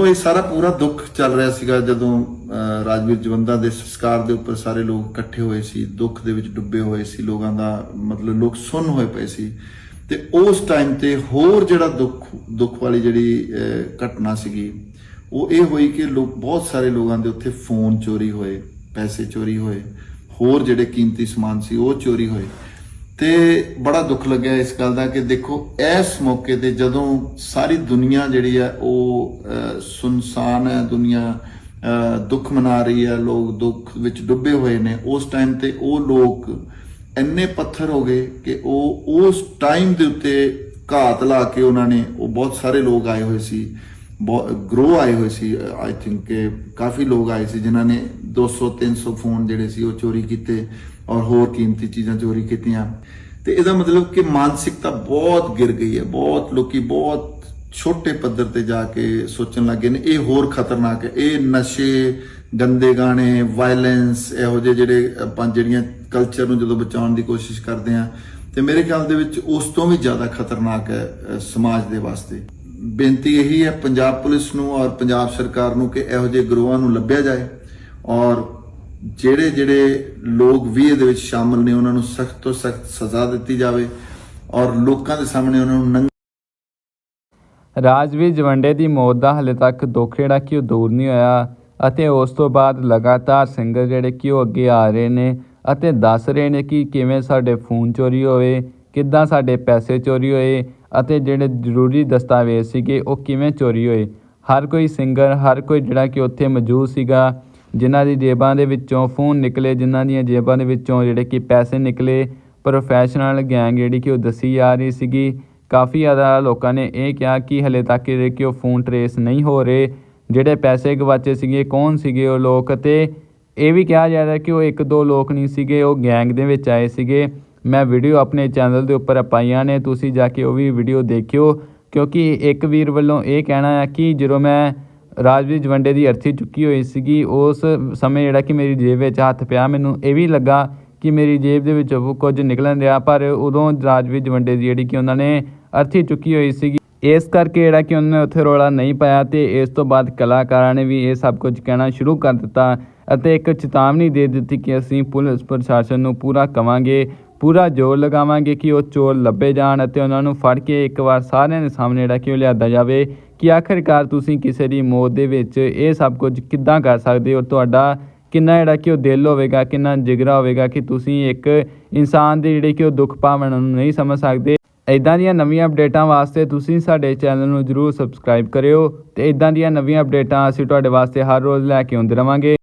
ਉਹ ਇਹ ਸਾਰਾ ਪੂਰਾ ਦੁੱਖ ਚੱਲ ਰਿਹਾ ਸੀਗਾ ਜਦੋਂ ਰਾਜਵੀਰ ਜਵੰਦਾ ਦੇ ਸੰਸਕਾਰ ਦੇ ਉੱਪਰ ਸਾਰੇ ਲੋਕ ਇਕੱਠੇ ਹੋਏ ਸੀ ਦੁੱਖ ਦੇ ਵਿੱਚ ਡੁੱਬੇ ਹੋਏ ਸੀ ਲੋਕਾਂ ਦਾ ਮਤਲਬ ਲੋਕ ਸੁੰਨ ਹੋਏ ਪਏ ਸੀ। ਤੇ ਉਸ ਟਾਈਮ ਤੇ ਹੋਰ ਜਿਹੜਾ ਦੁੱਖ ਦੁੱਖ ਵਾਲੀ ਜਿਹੜੀ ਅਹ, ਘਟਨਾ ਸੀਗੀ ਉਹ ਇਹ ਹੋਈ ਕਿ ਲੋਕ ਬਹੁਤ ਸਾਰੇ ਲੋਕਾਂ ਦੇ ਉੱਥੇ ਫੋਨ ਚੋਰੀ ਹੋਏ ਪੈਸੇ ਚੋਰੀ ਹੋਏ ਹੋਰ ਜਿਹੜੇ ਕੀਮਤੀ ਸਮਾਨ ਸੀ ਉਹ ਚੋਰੀ ਹੋਏ। ਤੇ ਬੜਾ ਦੁੱਖ ਲੱਗਿਆ ਇਸ ਗੱਲ ਦਾ ਕਿ ਦੇਖੋ, ਇਸ ਮੌਕੇ ਤੇ ਜਦੋਂ ਸਾਰੀ ਦੁਨੀਆ ਜਿਹੜੀ ਹੈ ਉਹ ਸੁਨਸਾਨ ਹੈ, ਦੁਨੀਆ ਦੁੱਖ ਮਨਾ ਰਹੀ ਹੈ, ਲੋਕ ਦੁੱਖ ਵਿੱਚ ਡੁੱਬੇ ਹੋਏ ਨੇ, ਉਸ ਟਾਈਮ ਤੇ ਉਹ ਲੋਕ ਇੰਨੇ ਪੱਥਰ ਹੋ ਗਏ ਕਿ ਉਹ ਉਸ ਟਾਈਮ ਦੇ ਉੱਤੇ ਘਾਤ ਲਾ ਕੇ ਉਹਨਾਂ ਨੇ, ਉਹ ਬਹੁਤ ਸਾਰੇ ਲੋਕ ਆਏ ਹੋਏ ਸੀ ਗਰੋ ਆਏ ਹੋਏ ਸੀ ਆਈ ਥਿੰਕ ਕਿ ਕਾਫੀ ਲੋਕ ਆਏ ਸੀ ਜਿਨ੍ਹਾਂ ਨੇ 200 300 ਫੋਨ ਜਿਹੜੇ ਸੀ ਉਹ ਚੋਰੀ ਕੀਤੇ। ਔਰ ਹੋਰ ਕੀਮਤੀ ਚੀਜ਼ਾਂ ਚੋਰੀ ਕੀਤੀਆਂ। ਤੇ ਇਹਦਾ ਮਤਲਬ ਕਿ ਮਾਨਸਿਕਤਾ ਬਹੁਤ ਗਿਰ ਗਈ ਹੈ। ਬਹੁਤ ਲੋਕੀ ਬਹੁਤ ਛੋਟੇ ਪੱਧਰ ਤੇ ਜਾ ਕੇ ਸੋਚਣ ਲੱਗੇ ਨੇ, ਇਹ ਹੋਰ ਖਤਰਨਾਕ ਹੈ। ਇਹ ਨਸ਼ੇ, ਗੰਦੇ ਗਾਣੇ ਵਾਇਲੈਂਸ ਇਹੋ ਜਿਹੇ ਜਿਹੜੇ ਆਪਾਂ ਜਿਹੜੀਆਂ ਕਲਚਰ ਨੂੰ ਜਦੋਂ ਬਚਾਉਣ ਦੀ ਕੋਸ਼ਿਸ਼ ਕਰਦੇ ਆ ਤੇ ਮੇਰੇ ਖਿਆਲ ਦੇ ਵਿੱਚ ਉਸ ਤੋਂ ਵੀ ਜ਼ਿਆਦਾ ਖਤਰਨਾਕ ਹੈ ਸਮਾਜ ਦੇ ਵਾਸਤੇ। ਬੇਨਤੀ ਇਹੀ ਹੈ, ਪੰਜਾਬ ਪੁਲਿਸ ਨੂੰ ਔਰ ਪੰਜਾਬ ਸਰਕਾਰ ਨੂੰ ਕਿ ਇਹੋ ਜਿਹੇ ਗਰੋਹਾਂ ਨੂੰ ਲੱਭਿਆ ਜਾਏ ਔਰ ਜਿਹੜੇ ਜਿਹੜੇ ਲੋਕ ਵੀ ਇਹਦੇ ਵਿੱਚ ਸ਼ਾਮਲ ਨੇ, ਉਹਨਾਂ ਨੂੰ ਸਖਤ ਤੋਂ ਸਖਤ ਸਜ਼ਾ ਦਿੱਤੀ ਜਾਵੇ ਔਰ ਲੋਕਾਂ ਦੇ ਸਾਹਮਣੇ ਉਹਨਾਂ ਨੂੰ ਰਾਜਵੀਰ ਜਵੰਡੇ ਦੀ ਮੌਤ ਦਾ ਹਲੇ ਤੱਕ ਦੁੱਖ ਜਿਹੜਾ ਕਿ ਉਹ ਦੂਰ ਨਹੀਂ ਹੋਇਆ ਅਤੇ ਉਸ ਤੋਂ ਬਾਅਦ ਲਗਾਤਾਰ ਸਿੰਗਰ ਜਿਹੜੇ ਕਿ ਉਹ ਅੱਗੇ ਆ ਰਹੇ ਨੇ ਅਤੇ ਦੱਸ ਰਹੇ ਨੇ ਕਿ ਕਿਵੇਂ ਸਾਡੇ ਫੋਨ ਚੋਰੀ ਹੋਏ ਕਿੱਦਾਂ ਸਾਡੇ ਪੈਸੇ ਚੋਰੀ ਹੋਏ ਅਤੇ ਜਿਹੜੇ ਜ਼ਰੂਰੀ ਦਸਤਾਵੇਜ਼ ਸੀਗੇ ਉਹ ਕਿਵੇਂ ਚੋਰੀ ਹੋਏ। ਹਰ ਕੋਈ ਸਿੰਗਰ ਹਰ ਕੋਈ ਜਿਹੜਾ ਕਿ ਉੱਥੇ ਮੌਜੂਦ ਸੀਗਾ ਜਿਨ੍ਹਾਂ ਦੀ ਜੇਬਾਂ ਦੇ ਵਿੱਚੋਂ ਫੋਨ ਨਿਕਲੇ, ਜਿਨ੍ਹਾਂ ਦੀਆਂ ਜੇਬਾਂ ਦੇ ਵਿੱਚੋਂ ਜਿਹੜੇ ਕਿ ਪੈਸੇ ਨਿਕਲੇ ਪ੍ਰੋਫੈਸ਼ਨਲ ਗੈਂਗ ਜਿਹੜੀ ਕਿ ਉਹ ਦੱਸੀ ਜਾ ਰਹੀ ਸੀਗੀ। ਕਾਫੀ ਜ਼ਿਆਦਾ ਲੋਕਾਂ ਨੇ ਇਹ ਕਿਹਾ ਕਿ ਹਲੇ ਤੱਕ ਜਿਹੜੇ ਕਿ ਉਹ ਫੋਨ ਟਰੇਸ ਨਹੀਂ ਹੋ ਰਹੇ। ਜਿਹੜੇ ਪੈਸੇ ਗਵਾਚੇ ਸੀਗੇ, ਕੌਣ ਸੀਗੇ ਉਹ ਲੋਕ? ਤੇ ਇਹ ਵੀ ਕਿਹਾ ਜਾ ਰਿਹਾ ਕਿ ਉਹ ਇੱਕ ਦੋ ਲੋਕ ਨਹੀਂ ਸੀਗੇ, ਉਹ ਗੈਂਗ ਦੇ ਵਿੱਚ ਆਏ ਸੀਗੇ। ਮੈਂ ਵੀਡੀਓ ਆਪਣੇ ਚੈਨਲ ਦੇ ਉੱਪਰ ਪਾਈਆਂ ਨੇ, ਤੁਸੀਂ ਜਾ ਕੇ ਉਹ ਵੀ ਵੀਡੀਓ ਦੇਖਿਓ। ਕਿਉਂਕਿ ਇੱਕ ਵੀਰ ਵੱਲੋਂ ਇਹ ਕਹਿਣਾ ਹੈ ਕਿ ਜਦੋਂ ਮੈਂ ਰਾਜਵੀਰ ਜਵੰਡੇ ਦੀ ਅਰਥੀ ਚੁੱਕੀ ਹੋਈ ਸੀਗੀ। ਉਸ ਸਮੇਂ ਜਿਹੜਾ ਕਿ ਮੇਰੀ ਜੇਬ ਵਿੱਚ ਹੱਥ ਪਿਆ, ਮੈਨੂੰ ਇਹ ਵੀ ਲੱਗਾ ਕਿ ਮੇਰੀ ਜੇਬ ਦੇ ਵਿੱਚੋਂ ਕੁਝ ਨਿਕਲਣ ਰਿਹਾ, ਪਰ ਉਦੋਂ ਰਾਜਵੀਰ ਜਵੰਡੇ ਦੀ ਜਿਹੜੀ ਕਿ ਉਹਨਾਂ ਨੇ ਅਰਥੀ ਚੁੱਕੀ ਹੋਈ ਸੀਗੀ। ਇਸ ਕਰਕੇ ਜਿਹੜਾ ਕਿ ਉਹਨਾਂ ਨੇ ਉੱਥੇ ਰੋਲਾ ਨਹੀਂ ਪਾਇਆ ਤੇ ਇਸ ਤੋਂ ਬਾਅਦ ਕਲਾਕਾਰਾਂ ਨੇ ਵੀ ਇਹ ਸਭ ਕੁਝ ਕਹਿਣਾ ਸ਼ੁਰੂ ਕਰ ਦਿੱਤਾ ਅਤੇ ਇੱਕ ਚੇਤਾਵਨੀ ਦੇ ਦਿੱਤੀ ਕਿ ਅਸੀਂ ਪੁਲਿਸ ਪ੍ਰਸ਼ਾਸਨ ਨੂੰ ਪੂਰਾ ਕਵਾਂਗੇ, ਪੂਰਾ ਜ਼ੋਰ ਲਗਾਵਾਂਗੇ ਕਿ ਉਹ ਚੋਰ ਲੱਭੇ ਜਾਣ ਅਤੇ ਉਹਨਾਂ ਨੂੰ ਫੜ ਕੇ ਇੱਕ ਵਾਰ ਸਾਰਿਆਂ ਦੇ ਸਾਹਮਣੇ ਜਿਹੜਾ ਕਿ ਉਹ ਲਿਆਦਾ ਜਾਵੇ। ਕਿ ਆਖਿਰਕਾਰ ਤੁਸੀਂ ਕਿਸੇ ਦੀ ਮੌਤ ਦੇ ਵਿੱਚ ਇਹ ਸਭ ਕੁਝ ਕਿੱਦਾਂ ਕਰ ਸਕਦੇ ਹੋ? ਤੁਹਾਡਾ ਕਿੰਨਾ ਜਿਹੜਾ ਕਿ ਉਹ ਦਿਲ ਹੋਵੇਗਾ, ਕਿੰਨਾ ਜਿਗਰਾ ਹੋਵੇਗਾ ਕਿ ਤੁਸੀਂ ਇੱਕ ਇਨਸਾਨ ਦੇ ਜਿਹੜੇ ਕਿ ਉਹ ਦੁੱਖ ਭਾਵਨਾ ਨੂੰ ਨਹੀਂ ਸਮਝ ਸਕਦੇ। ਇਦਾਂ ਦੀਆਂ ਨਵੀਆਂ ਅਪਡੇਟਾਂ ਵਾਸਤੇ ਤੁਸੀਂ ਸਾਡੇ ਚੈਨਲ ਨੂੰ ਜਰੂਰ ਸਬਸਕ੍ਰਾਈਬ ਕਰਿਓ ਤੇ ਇਦਾਂ ਦੀਆਂ ਨਵੀਆਂ ਅਪਡੇਟਾਂ ਅਸੀਂ ਤੁਹਾਡੇ ਵਾਸਤੇ ਹਰ ਰੋਜ਼ ਲੈ ਕੇ ਆਉਂਦੇ ਰਵਾਂਗੇ।